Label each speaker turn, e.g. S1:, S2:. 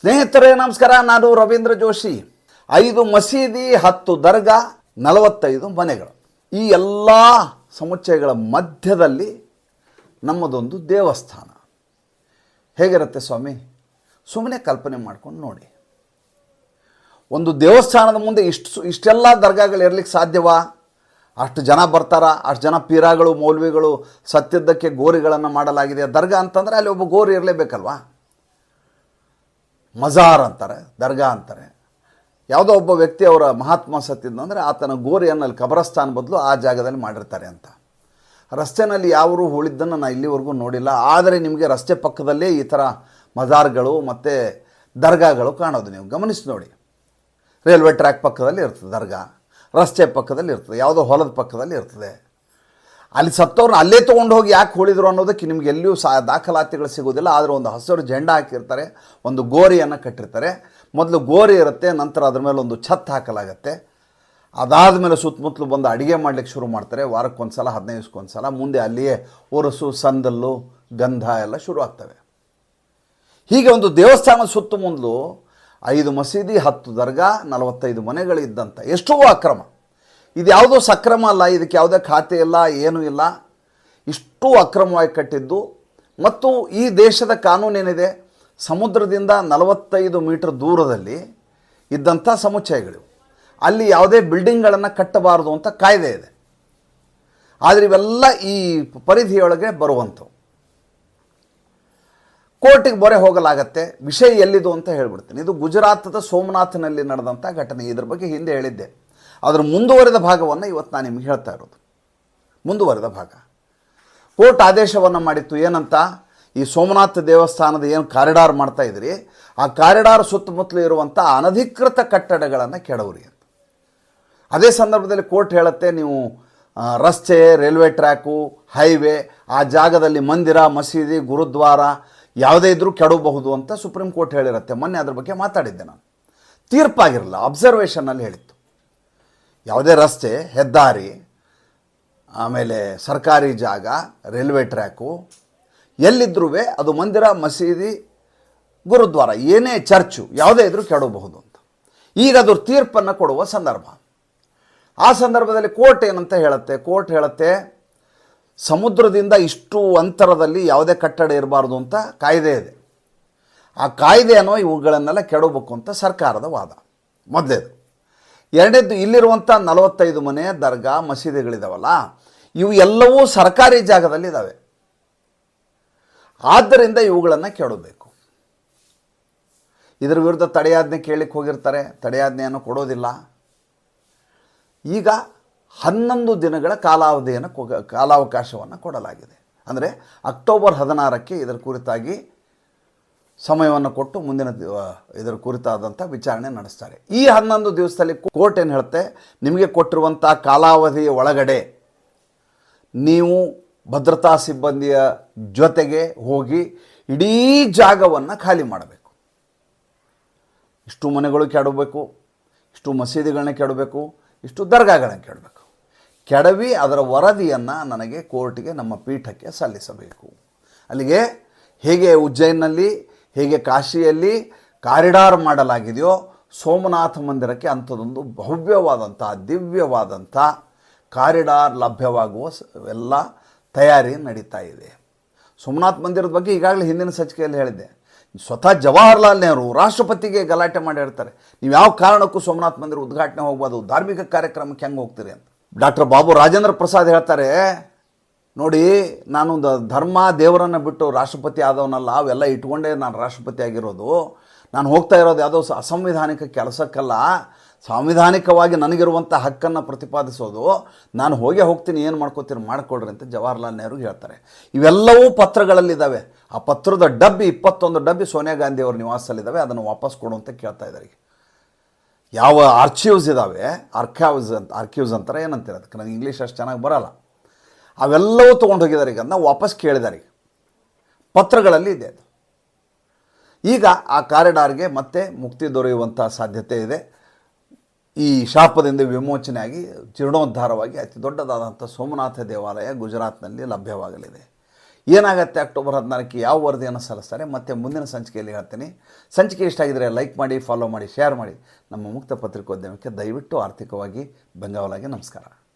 S1: ಸ್ನೇಹಿತರೇ, ನಮಸ್ಕಾರ. ನಾನು ರವೀಂದ್ರ ಜೋಶಿ. ಐದು ಮಸೀದಿ, ಹತ್ತು ದರ್ಗಾ, ನಲವತ್ತೈದು ಮನೆಗಳು. ಈ ಎಲ್ಲ ಸಮುಚ್ಚಯಗಳ ಮಧ್ಯದಲ್ಲಿ ನಮ್ಮದೊಂದು ದೇವಸ್ಥಾನ. ಹೇಗಿರುತ್ತೆ ಸ್ವಾಮಿ? ಸುಮ್ಮನೆ ಕಲ್ಪನೆ ಮಾಡ್ಕೊಂಡು ನೋಡಿ. ಒಂದು ದೇವಸ್ಥಾನದ ಮುಂದೆ ಇಷ್ಟು ಇಷ್ಟೆಲ್ಲ ದರ್ಗಾಗಳು ಇರಲಿಕ್ಕೆ ಸಾಧ್ಯವಾ? ಅಷ್ಟು ಜನ ಬರ್ತಾರ, ಅಷ್ಟು ಜನ ಪೀರಾಗಳು, ಮೌಲ್ವಿಗಳು, ಸತ್ಯದ್ದಕ್ಕೆ ಗೋರಿಗಳನ್ನು ಮಾಡಲಾಗಿದೆ. ದರ್ಗಾ ಅಂತಂದರೆ ಅಲ್ಲಿ ಒಬ್ಬ ಗೋರಿ ಇರಲೇಬೇಕಲ್ವಾ? ಮಜಾರ್ ಅಂತಾರೆ, ದರ್ಗಾ ಅಂತಾರೆ. ಯಾವುದೋ ಒಬ್ಬ ವ್ಯಕ್ತಿ ಅವರ ಮಹಾತ್ಮ ಸತ್ತಿದ್ದು ಅಂದರೆ ಆತನ ಗೋರಿಯನ್ನು ಅಲ್ಲಿ ಕಬರಸ್ಥಾನ ಬದಲು ಆ ಜಾಗದಲ್ಲಿ ಮಾಡಿರ್ತಾರೆ ಅಂತ. ರಸ್ತೆನಲ್ಲಿ ಯಾವರು ಉಳಿದ್ದನ್ನು ನಾನು ಇಲ್ಲಿವರೆಗೂ ನೋಡಿಲ್ಲ. ಆದರೆ ನಿಮಗೆ ರಸ್ತೆ ಪಕ್ಕದಲ್ಲೇ ಈ ಥರ ಮಜಾರ್ಗಳು ಮತ್ತು ದರ್ಗಾಗಳು ಕಾಣೋದು ನೀವು. ಗಮನಿಸಿ ನೋಡಿ. ರೈಲ್ವೆ ಟ್ರ್ಯಾಕ್ ಪಕ್ಕದಲ್ಲಿ ಇರ್ತದೆ ದರ್ಗಾ. ರಸ್ತೆ ಪಕ್ಕದಲ್ಲಿ ಇರ್ತದೆ. ಯಾವುದೋ ಹೊಲದ ಪಕ್ಕದಲ್ಲಿ ಇರ್ತದೆ. ಅಲ್ಲಿ ಸತ್ತವ್ರನ್ನ ಅಲ್ಲೇ ತೊಗೊಂಡು ಹೋಗಿ ಯಾಕೆ ಹೋಳಿದ್ರು ಅನ್ನೋದಕ್ಕೆ ನಿಮ್ಗೆ ಎಲ್ಲಿಯೂ ಸಹ ದಾಖಲಾತಿಗಳು ಸಿಗೋದಿಲ್ಲ ಆದರೆ ಒಂದು ಹಸಿರು ಜೆಂಡ ಹಾಕಿರ್ತಾರೆ, ಒಂದು ಗೋರಿಯನ್ನು ಕಟ್ಟಿರ್ತಾರೆ. ಮೊದಲು ಗೋರಿ ಇರುತ್ತೆ, ನಂತರ ಅದ್ರ ಮೇಲೆ ಒಂದು ಛತ್ ಹಾಕಲಾಗತ್ತೆ. ಅದಾದ ಮೇಲೆ ಸುತ್ತಮುತ್ತಲು ಬಂದು ಅಡುಗೆ ಮಾಡ್ಲಿಕ್ಕೆ ಶುರು ಮಾಡ್ತಾರೆ. ವಾರಕ್ಕೊಂದು ಸಲ ಹದಿನೈದು ದಿವ್ಸಕ್ಕೊಂದು ಸಲ ಮುಂದೆ ಅಲ್ಲಿಯೇ ಒರಸು, ಸಂದಲ್ಲು, ಗಂಧ ಎಲ್ಲ ಶುರು ಆಗ್ತವೆ. ಹೀಗೆ ಒಂದು ದೇವಸ್ಥಾನದ ಸುತ್ತಮುತ್ತಲು ಐದು ಮಸೀದಿ, ಹತ್ತು ದರ್ಗಾ, ನಲವತ್ತೈದು ಮನೆಗಳಿದ್ದಂಥ ಎಷ್ಟೋ ಅಕ್ರಮ. ಇದು ಯಾವುದೋ ಸಕ್ರಮ ಅಲ್ಲ, ಇದಕ್ಕೆ ಯಾವುದೇ ಖಾತೆ ಇಲ್ಲ, ಏನೂ ಇಲ್ಲ. ಇಷ್ಟು ಅಕ್ರಮವಾಗಿ ಕಟ್ಟಿದ್ದು. ಮತ್ತು ಈ ದೇಶದ ಕಾನೂನೇನಿದೆ ಸಮುದ್ರದಿಂದ ನಲವತ್ತೈದು ಮೀಟರ್ ದೂರದಲ್ಲಿ ಇದ್ದಂಥ ಸಮುಚ್ಚಯಗಳು ಅಲ್ಲಿ ಯಾವುದೇ ಬಿಲ್ಡಿಂಗ್ಗಳನ್ನು ಕಟ್ಟಬಾರದು ಅಂತ ಕಾಯ್ದೆ ಇದೆ. ಆದರೆ ಇವೆಲ್ಲ ಈ ಪರಿಧಿಯೊಳಗೆ ಬರುವಂಥವು. ಕೋರ್ಟಿಗೆ ಬೊರೆ ಹೋಗಲಾಗತ್ತೆ. ವಿಷಯ ಎಲ್ಲಿದು ಅಂತ ಹೇಳ್ಬಿಡ್ತೀನಿ. ಇದು ಗುಜರಾತದ ಸೋಮನಾಥನಲ್ಲಿ ನಡೆದಂಥ ಘಟನೆ. ಇದ್ರ ಬಗ್ಗೆ ಹಿಂದೆ ಹೇಳಿದ್ದೆ. ಅದರ ಮುಂದುವರೆದ ಭಾಗವನ್ನು ಇವತ್ತು ನಾನು ನಿಮಗೆ ಹೇಳ್ತಾ ಇರೋದು. ಮುಂದುವರೆದ ಭಾಗ. ಕೋರ್ಟ್ ಆದೇಶವನ್ನು ಮಾಡಿತ್ತು ಏನಂತ? ಈ ಸೋಮನಾಥ ದೇವಸ್ಥಾನದ ಏನು ಕಾರಿಡಾರ್ ಮಾಡ್ತಾ ಇದ್ರಿ, ಆ ಕಾರಿಡಾರ್ ಸುತ್ತಮುತ್ತಲು ಇರುವಂಥ ಅನಧಿಕೃತ ಕಟ್ಟಡಗಳನ್ನು ಕೆಡವ್ರಿ ಅಂತ. ಅದೇ ಸಂದರ್ಭದಲ್ಲಿ ಕೋರ್ಟ್ ಹೇಳುತ್ತೆ, ನೀವು ರಸ್ತೆ, ರೈಲ್ವೆ ಟ್ರ್ಯಾಕು, ಹೈವೇ, ಆ ಜಾಗದಲ್ಲಿ ಮಂದಿರ, ಮಸೀದಿ, ಗುರುದ್ವಾರ ಯಾವುದೇ ಇದ್ರೂ ಕೆಡಬಹುದು ಅಂತ ಸುಪ್ರೀಂ ಕೋರ್ಟ್ ಹೇಳಿರುತ್ತೆ. ಮೊನ್ನೆ ಅದ್ರ ಬಗ್ಗೆ ಮಾತಾಡಿದ್ದೆ ನಾನು. ತೀರ್ಪಾಗಿರಲ್ಲ ಅಬ್ಸರ್ವೇಷನ್ನಲ್ಲಿ ಹೇಳಿತ್ತು ಯಾವುದೇ ರಸ್ತೆ, ಹೆದ್ದಾರಿ, ಆಮೇಲೆ ಸರ್ಕಾರಿ ಜಾಗ, ರೈಲ್ವೆ ಟ್ರ್ಯಾಕು ಎಲ್ಲಿದ್ರೂ ಅದು ಮಂದಿರ, ಮಸೀದಿ, ಗುರುದ್ವಾರ, ಏನೇ ಚರ್ಚು, ಯಾವುದೇ ಇದ್ರೂ ಕೆಡಬಹುದು ಅಂತ. ಈಗ ಅದು ತೀರ್ಪನ್ನು ಕೊಡುವ ಸಂದರ್ಭ. ಆ ಸಂದರ್ಭದಲ್ಲಿ ಕೋರ್ಟ್ ಏನಂತ ಹೇಳುತ್ತೆ? ಕೋರ್ಟ್ ಹೇಳುತ್ತೆ, ಸಮುದ್ರದಿಂದ ಇಷ್ಟು ಅಂತರದಲ್ಲಿ ಯಾವುದೇ ಕಟ್ಟಡ ಇರಬಾರ್ದು ಅಂತ ಕಾಯ್ದೆ ಇದೆ. ಆ ಕಾಯ್ದೆಯನ್ನು ಇವುಗಳನ್ನೆಲ್ಲ ಕೆಡಬೇಕು ಅಂತ ಸರ್ಕಾರದ ವಾದ. ಮೊದಲೇದು. ಎರಡನೇದು ಇಲ್ಲಿರುವಂಥ ನಲವತ್ತೈದು ಮನೆ, ದರ್ಗಾ, ಮಸೀದಿಗಳಿದಾವಲ್ಲ, ಇವು ಎಲ್ಲವೂ ಸರ್ಕಾರಿ ಜಾಗದಲ್ಲಿ ಇದ್ದಾವೆ ಆದ್ದರಿಂದ ಇವುಗಳನ್ನು ಕೇಳಬೇಕು ಇದರ ವಿರುದ್ಧ ತಡೆಯಾಜ್ಞೆ ಕೇಳಿಕ್ಕೆ ಹೋಗಿರ್ತಾರೆ, ತಡೆಯಾಜ್ಞೆಯನ್ನು ಕೊಡೋದಿಲ್ಲ. ಈಗ ಹನ್ನೊಂದು ದಿನಗಳ ಕಾಲಾವಧಿಯನ್ನು ಕಾಲಾವಕಾಶವನ್ನು ಕೊಡಲಾಗಿದೆ. ಅಂದರೆ ಅಕ್ಟೋಬರ್ ಹದಿನಾರಕ್ಕೆ ಇದರ ಕುರಿತಾಗಿ ಸಮಯವನ್ನು ಕೊಟ್ಟು ಮುಂದಿನ ಇದರ ಕುರಿತಾದಂಥ ವಿಚಾರಣೆ ನಡೆಸ್ತಾರೆ. ಈ ಹನ್ನೊಂದು ದಿವಸದಲ್ಲಿ ಕೋರ್ಟ್ ಏನು ಹೇಳುತ್ತೆ? ನಿಮಗೆ ಕೊಟ್ಟಿರುವಂಥ ಕಾಲಾವಧಿಯ ಒಳಗಡೆ ನೀವು ಭದ್ರತಾ ಸಿಬ್ಬಂದಿಯ ಜೊತೆಗೆ ಹೋಗಿ ಇಡೀ ಜಾಗವನ್ನು ಖಾಲಿ ಮಾಡಬೇಕು. ಇಷ್ಟು ಮನೆಗಳು ಕೆಡಬೇಕು, ಇಷ್ಟು ಮಸೀದಿಗಳನ್ನ ಕೆಡಬೇಕು, ಇಷ್ಟು ದರ್ಗಾಗಳನ್ನ ಕೆಡಬೇಕು. ಕೆಡವಿ ಅದರ ವರದಿಯನ್ನು ನನಗೆ ಕೋರ್ಟಿಗೆ ನಮ್ಮ ಪೀಠಕ್ಕೆ ಸಲ್ಲಿಸಬೇಕು. ಅಲ್ಲಿಗೆ ಹೇಗೆ ಉಜ್ಜೈನ್ನಲ್ಲಿ ಹೇಗೆ ಕಾಶಿಯಲ್ಲಿ ಕಾರಿಡಾರ್ ಮಾಡಲಾಗಿದೆಯೋ ಸೋಮನಾಥ ಮಂದಿರಕ್ಕೆ ಅಂಥದ್ದೊಂದು ಭವ್ಯವಾದಂಥ, ದಿವ್ಯವಾದಂಥ ಕಾರಿಡಾರ್ ಲಭ್ಯವಾಗುವ ಎಲ್ಲ ತಯಾರಿ ನಡೀತಾ ಇದೆ. ಸೋಮನಾಥ್ ಮಂದಿರದ ಬಗ್ಗೆ ಈಗಾಗಲೇ ಹಿಂದಿನ ಸಂಚಿಕೆಯಲ್ಲಿ ಹೇಳಿದ್ದೆ. ಸ್ವತಃ ಜವಾಹರ್ಲಾಲ್ ನೆಹರು ರಾಷ್ಟ್ರಪತಿಗೆ ಗಲಾಟೆ ಮಾಡಿ ಹೇಳ್ತಾರೆ ನೀವು ಯಾವ ಕಾರಣಕ್ಕೂ ಸೋಮನಾಥ ಮಂದಿರ ಉದ್ಘಾಟನೆ ಹೋಗ್ಬೋದು ಧಾರ್ಮಿಕ ಕಾರ್ಯಕ್ರಮಕ್ಕೆ ಹೆಂಗೆ ಹೋಗ್ತೀರಿ ಅಂತ. ಡಾಕ್ಟರ್ ಬಾಬು ರಾಜೇಂದ್ರ ಪ್ರಸಾದ್ ಹೇಳ್ತಾರೆ ನೋಡಿ ನಾನು ದ- ಧರ್ಮ ದೇವರನ್ನು ಬಿಟ್ಟು ರಾಷ್ಟ್ರಪತಿ ಆದವನಲ್ಲ, ಅವೆಲ್ಲ ಇಟ್ಕೊಂಡೇ ನಾನು ರಾಷ್ಟ್ರಪತಿ ಆಗಿರೋದು. ನಾನು ಹೋಗ್ತಾ ಇರೋದು ಯಾವುದೋ ಅಸಂವಿಧಾನಿಕ ಕೆಲಸಕ್ಕಲ್ಲ. ಸಾಂವಿಧಾನಿಕವಾಗಿ ನನಗಿರುವಂಥ ಹಕ್ಕನ್ನು ಪ್ರತಿಪಾದಿಸೋದು. ನಾನು ಹೋಗೇ ಹೋಗ್ತೀನಿ, ಏನು ಮಾಡ್ಕೋತೀರಿ, ಮಾಡಿಕೊಡ್ರಿ ಅಂತ ಜವಾಹರ್ಲಾಲ್ ನೆಹರು ಹೇಳ್ತಾರೆ. ಇವೆಲ್ಲವೂ ಪತ್ರಗಳಲ್ಲಿದ್ದಾವೆ. ಆ ಪತ್ರದ ಡಬ್ಬಿ, ಇಪ್ಪತ್ತೊಂದು ಡಬ್ಬಿ ಸೋನಿಯಾ ಗಾಂಧಿ ಅವರ ನಿವಾಸದಲ್ಲಿದ್ದಾವೆ. ಅದನ್ನು ವಾಪಸ್ ಕೊಡು ಅಂತ ಕೇಳ್ತಾ ಇದ್ದಾರೆ ಯಾವ ಆರ್ಚಿವ್ಸ್ ಇದ್ದಾವೆ ಆರ್ಕ್ಯಾವ್ಸ್ ಅಂತ ಆರ್ಕ್ಯೂವ್ಸ್ ಅಂತಾರೆ, ಏನಂತೀರ ಅದಕ್ಕೆ? ನನಗೆ ಇಂಗ್ಲೀಷ್ ಅಷ್ಟು ಚೆನ್ನಾಗಿ ಬರಲ್ಲ. ಅವೆಲ್ಲವೂ ತೊಗೊಂಡು ಹೋಗಿದ್ದಾರೆ ಈಗ. ನಾವು ವಾಪಸ್ ಕೇಳಿದ್ದಾರೆ ಪತ್ರಗಳಲ್ಲಿ ಇದೆ ಅದು. ಈಗ ಆ ಕಾರಿಡಾರ್ಗೆ ಮತ್ತೆ ಮುಕ್ತಿ ದೊರೆಯುವಂಥ ಸಾಧ್ಯತೆ ಇದೆ. ಈ ಶಾಪದಿಂದ ವಿಮೋಚನೆಯಾಗಿ ಜೀರ್ಣೋದ್ಧಾರವಾಗಿ ಅತಿ ದೊಡ್ಡದಾದಂಥ ಸೋಮನಾಥ ದೇವಾಲಯ ಗುಜರಾತ್ನಲ್ಲಿ ಲಭ್ಯವಾಗಲಿದೆ. ಏನಾಗುತ್ತೆ ಅಕ್ಟೋಬರ್ ಹದಿನಾಲ್ಕು ಯಾವ ವರದಿಯನ್ನು ಸಲ್ಲಿಸ್ತಾರೆ? ಮತ್ತು ಮುಂದಿನ ಸಂಚಿಕೆಯಲ್ಲಿ ಹೇಳ್ತೀನಿ. ಸಂಚಿಕೆ ಇಷ್ಟ ಆಗಿದರೆ ಲೈಕ್ ಮಾಡಿ, ಫಾಲೋ ಮಾಡಿ, ಶೇರ್ ಮಾಡಿ. ನಮ್ಮ ಮುಕ್ತ ಪತ್ರಿಕೋದ್ಯಮಕ್ಕೆ ದಯವಿಟ್ಟು ಆರ್ಥಿಕವಾಗಿ ಬೆಂಗಾವಲಾಗಿ ನಮಸ್ಕಾರ.